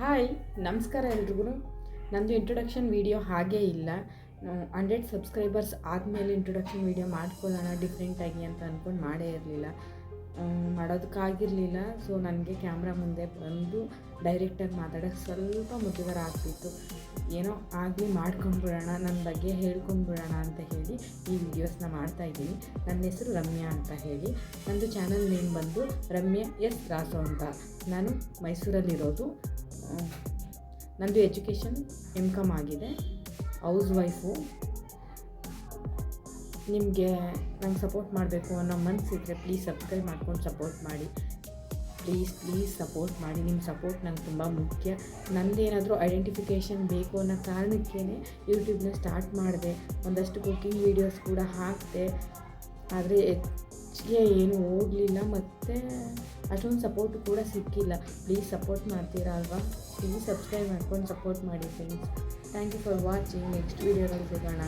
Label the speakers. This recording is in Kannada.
Speaker 1: ಹಾಯ್, ನಮಸ್ಕಾರ ಎಲ್ರಿಗೂ. ನಂದು ಇಂಟ್ರೊಡಕ್ಷನ್ ವೀಡಿಯೋ ಹಾಗೇ ಇಲ್ಲ. ಹಂಡ್ರೆಡ್ ಸಬ್ಸ್ಕ್ರೈಬರ್ಸ್ ಆದಮೇಲೆ ಇಂಟ್ರೊಡಕ್ಷನ್ ವೀಡಿಯೋ ಮಾಡ್ಕೊಳ್ಳೋಣ ಡಿಫ್ರೆಂಟಾಗಿ ಅಂತ ಅಂದ್ಕೊಂಡು ಮಾಡೇ ಇರಲಿಲ್ಲ. ಮಾಡೋದಕ್ಕಾಗಿರಲಿಲ್ಲ. ಸೊ ನನಗೆ ಕ್ಯಾಮ್ರಾ ಮುಂದೆ ಬಂದು ಡೈರೆಕ್ಟಾಗಿ ಮಾತಾಡೋಕ್ಕೆ ಸ್ವಲ್ಪ ಮುಜುಗರ ಆಗ್ತಿತ್ತು. ಏನೋ ಆಗಲಿ ಮಾಡ್ಕೊಂಡ್ಬಿಡೋಣ ನನ್ನ ಬಗ್ಗೆ ಹೇಳ್ಕೊಂಡ್ಬಿಡೋಣ ಅಂತ ಹೇಳಿ ಈ ವಿಡಿಯೋಸ್ನ ಮಾಡ್ತಾಯಿದ್ದೀನಿ ನನ್ನ ಹೆಸರು ರಮ್ಯಾ ಅಂತ ಹೇಳಿ. ನಂದು ಚಾನಲ್ ನೇಮ್ ಬಂದು ರಮ್ಯಾ ಎಸ್ ರಾಸು ಅಂತ. ನಾನು ಮೈಸೂರಲ್ಲಿರೋದು. ಆ, ನಂದು ಎಜುಕೇಷನ್ ಎಂ ಕಾಮ್ ಆಗಿದೆ. ಹೌಸ್ ವೈಫು ನಿಮಗೆ ನಂಗೆ ಸಪೋರ್ಟ್ ಮಾಡಬೇಕು ಅನ್ನೋ ಮನಸ್ಸಿದ್ರೆ ಪ್ಲೀಸ್ ಸಬ್ಸ್ಕ್ರೈಬ್ ಮಾಡ್ಕೊಂಡು ಸಪೋರ್ಟ್ ಮಾಡಿ. ಪ್ಲೀಸ್ ಪ್ಲೀಸ್ ಸಪೋರ್ಟ್ ಮಾಡಿ. ನಿಮ್ಮ ಸಪೋರ್ಟ್ ನಂಗೆ ತುಂಬ ಮುಖ್ಯ. ನಂದೇನಾದರೂ ಐಡೆಂಟಿಫಿಕೇಷನ್ ಬೇಕು ಅನ್ನೋ ಕಾರಣಕ್ಕೇ ಯೂಟ್ಯೂಬ್ನ ಸ್ಟಾರ್ಟ್ ಮಾಡಿದೆ. ಒಂದಷ್ಟು ಕುಕ್ಕಿಂಗ್ ವೀಡಿಯೋಸ್ ಕೂಡ ಹಾಕಿದೆ. ಆದರೆ ಹೆಚ್ಚಿಗೆ ಏನು ಹೋಗಲಿಲ್ಲ. ಮತ್ತು ಅಷ್ಟೊಂದು ಸಪೋರ್ಟ್ ಕೂಡ ಸಿಕ್ಕಿಲ್ಲ. ಪ್ಲೀಸ್ ಸಪೋರ್ಟ್ ಮಾಡ್ತೀರಾ ಅಲ್ವಾ? ಪ್ಲೀಸ್ ಸಬ್ಸ್ಕ್ರೈಬ್ ಮಾಡ್ಕೊಂಡು ಸಪೋರ್ಟ್ ಮಾಡಿ friends thank you for watching next ವೀಡಿಯೋದಲ್ಲಿ ಸಿಗೋಣ.